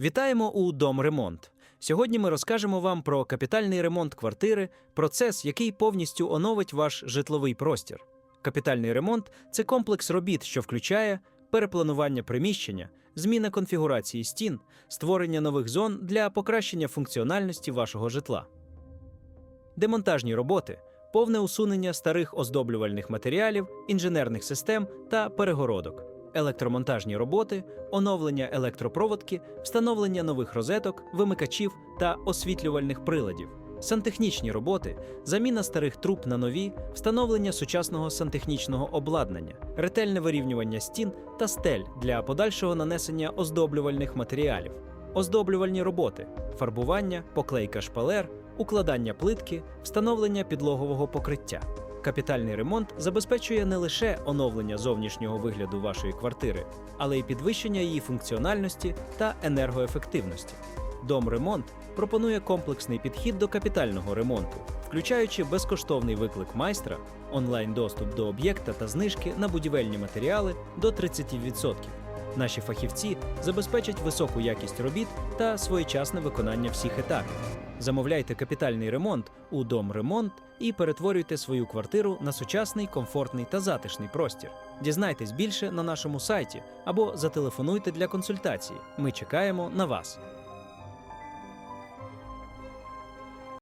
Вітаємо у Домремонт. Сьогодні ми розкажемо вам про капітальний ремонт квартири, процес, який повністю оновить ваш житловий простір. Капітальний ремонт це комплекс робіт, що включає перепланування приміщення, зміна конфігурації стін, створення нових зон для покращення функціональності вашого житла. Демонтажні роботи, повне усунення старих оздоблювальних матеріалів, інженерних систем та перегородок, електромонтажні роботи, оновлення електропроводки, встановлення нових розеток, вимикачів та освітлювальних приладів, сантехнічні роботи, заміна старих труб на нові, встановлення сучасного сантехнічного обладнання, ретельне вирівнювання стін та стель для подальшого нанесення оздоблювальних матеріалів, оздоблювальні роботи, фарбування, поклейка шпалер, укладання плитки, встановлення підлогового покриття. Капітальний ремонт забезпечує не лише оновлення зовнішнього вигляду вашої квартири, але й підвищення її функціональності та енергоефективності. Домремонт пропонує комплексний підхід до капітального ремонту, включаючи безкоштовний виклик майстра, онлайн-доступ до об'єкта та знижки на будівельні матеріали до 30%. Наші фахівці забезпечать високу якість робіт та своєчасне виконання всіх етапів. Замовляйте капітальний ремонт у Домремонт і перетворюйте свою квартиру на сучасний, комфортний та затишний простір. Дізнайтесь більше на нашому сайті або зателефонуйте для консультації. Ми чекаємо на вас.